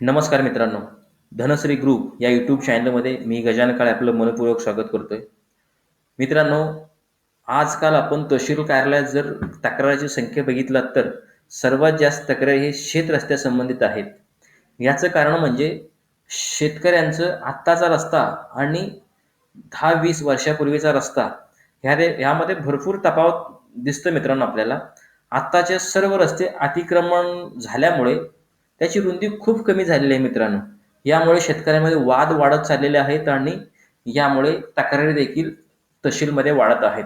नमस्कार मित्रांनो. धनश्री ग्रुप या यूट्यूब चॅनलमध्ये मी गजानन काळे आपलं मनपूर्वक स्वागत करतोय. मित्रांनो आजकाल आपण तहसील कार्यालयात जर तक्रारीची संख्या बघितलात तर सर्वात जास्त तक्रारी हे शेत रस्त्यासंबंधित आहेत. याचं कारण म्हणजे शेतकऱ्यांचं आत्ताचा रस्ता आणि दहा वीस वर्षापूर्वीचा रस्ता ह्या ह्यामध्ये भरपूर तफावत दिसतं मित्रांनो आपल्याला. आत्ताचे सर्व रस्ते अतिक्रमण झाल्यामुळे त्याची रुंदी खूप कमी झालेली आहे मित्रांनो. यामुळे शेतकऱ्यांमध्ये वाद वाढत चाललेले आहेत आणि यामुळे तक्रारी देखील तहसीलमध्ये वाढत आहेत.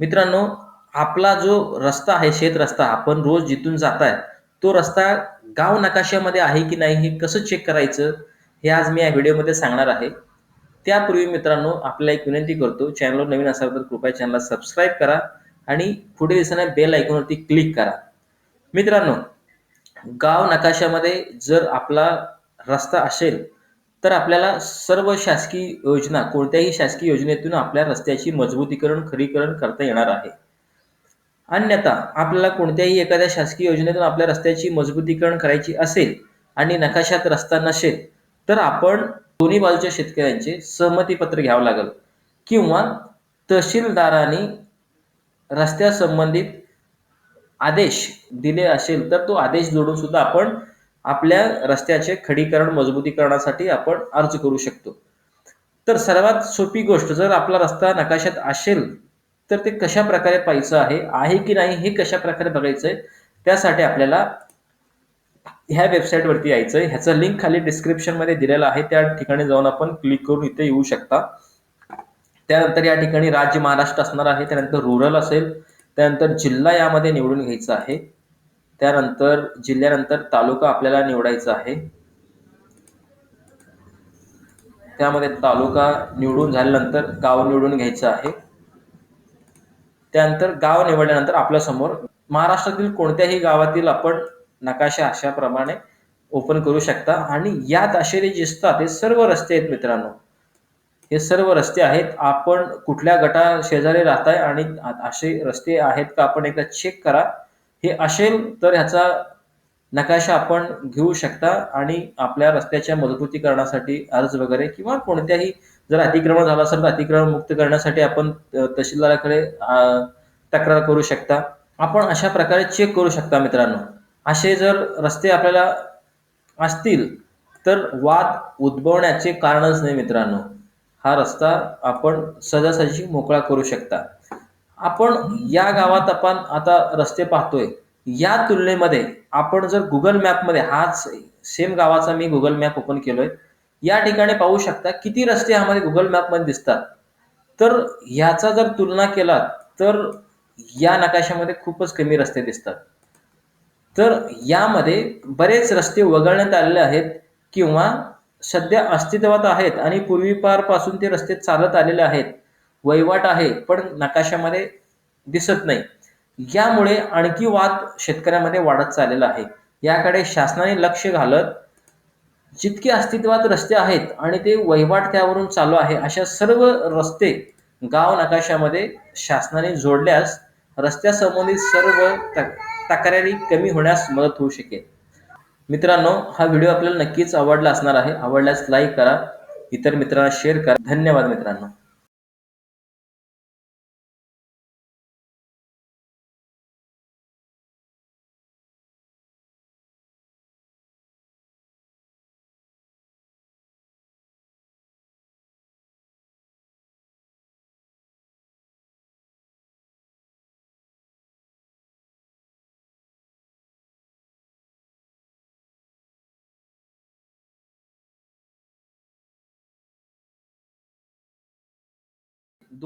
मित्रांनो आपला जो रस्ता आहे शेत रस्ता आपण रोज जिथून जाताय तो रस्ता गाव नकाशामध्ये आहे की नाही हे कसं चेक करायचं हे आज मी या व्हिडिओमध्ये सांगणार आहे. त्यापूर्वी मित्रांनो आपल्याला एक विनंती करतो चॅनलवर नवीन असाल तर कृपया चॅनलला सबस्क्राईब करा आणि पुढे दिसणाऱ्या बेल ऐकूनवरती क्लिक करा. मित्रांनो गाव नकाशामध्ये जर आपला रस्ता असेल तर आपल्याला सर्व शासकीय योजना कोणत्याही शासकीय योजनेतून आपल्या रस्त्याची मजबूतीकरण खरीकरण करता येणार आहे. अन्यथा आपल्याला कोणत्याही एखाद्या शासकीय योजनेतून आपल्या रस्त्याची मजबूतीकरण करायची असेल आणि नकाशात रस्ता नसेल तर आपण दोन्ही बाजूच्या शेतकऱ्यांचे सहमतीपत्र घ्यावं लागेल किंवा तहसीलदारांनी रस्त्यासंबंधित आदेश दिले असेल तर तो आदेश जोडून सुद्धा आपण आपल्या रस्त्याचे खडीकरण मजबूतीकरणासाठी आपण अर्ज करू शकतो. तर सर्वात सोपी गोष्ट जर आपला रस्ता नकाशात असेल तर ते कशा प्रकारे पाहायचं आहे? आहे की नाही? हे कशा प्रकारे बघायचं आहे त्यासाठी आपल्याला ह्या वेबसाईटवरती यायचं आहे ह्याचं लिंक खाली डिस्क्रिप्शनमध्ये दिलेलं आहे. त्या ठिकाणी जाऊन आपण क्लिक करून इथे येऊ शकता. त्यानंतर या ठिकाणी राज्य महाराष्ट्र असणार आहे. त्यानंतर रुरल असेल त्यानंतर जिल्हा यामध्ये निवडून घ्यायचा आहे. त्यानंतर जिल्ह्यानंतर तालुका आपल्याला निवडायचा आहे. त्यामध्ये तालुका निवडून झाल्यानंतर गाव निवडून घ्यायचं आहे. त्यानंतर गाव निवडल्यानंतर आपल्यासमोर महाराष्ट्रातील कोणत्याही गावातील आपण नकाशा अशाप्रमाणे ओपन करू शकता. आणि यात असे जे दिसतात ते सर्व रस्ते आहेत मित्रांनो. हे सर्व रस्ते आहेत. आपण कुठल्या गटा शेजारी राहताय आणि असे रस्ते आहेत का? आपण एकदा चेक करा. हे असेल तर ह्याचा नकाशा आपण घेऊ शकता आणि आपल्या रस्त्याच्या मजबूतीकरणासाठी अर्ज वगैरे किंवा कोणत्याही जर अतिक्रमण झालं असेल तर अतिक्रमण मुक्त करण्यासाठी आपण तहसीलदाराकडे तक्रार करू शकता. आपण अशा प्रकारे चेक करू शकता मित्रांनो. असे जर रस्ते आपल्याला असतील तर वाद उद्भवण्याचे कारणच नाही मित्रांनो. हा रस्ता आपण सहजासहजी मोकळा करू शकता. आपण या गावात आपण आता रस्ते पाहतोय. या तुलनेमध्ये आपण जर गुगल मॅपमध्ये हाच सेम गावाचा मी गुगल मॅप ओपन केलोय. या ठिकाणी पाहू शकता किती रस्ते ह्यामध्ये गुगल मॅपमध्ये दिसतात. तर ह्याचा जर तुलना केला तर या नकाशामध्ये खूपच कमी रस्ते दिसतात. तर यामध्ये बरेच रस्ते वगळण्यात आलेले आहेत किंवा सध्या अस्तित्वात आहेत आणि पूर्वीपारपासून ते रस्ते चालत आलेले आहेत. वहिवाट आहे पण नकाशामध्ये दिसत नाही. यामुळे आणखी वाद शेतकऱ्यामध्ये वाढत चाललेला आहे. याकडे शासनाने लक्ष घालत जितके अस्तित्वात रस्ते आहेत आणि ते वहिवाट त्यावरून चालू आहे अशा सर्व रस्ते गाव नकाशामध्ये शासनाने जोडल्यास रस्त्यासंबंधित सर्व तक्रारी कमी होण्यास मदत होऊ शकेल. मित्रांनो हा व्हिडिओ आपल्याला नक्कीच आवडला असणार आहे. आवडल्यास लाईक करा इतर मित्रांना शेअर करा. धन्यवाद मित्रांनो.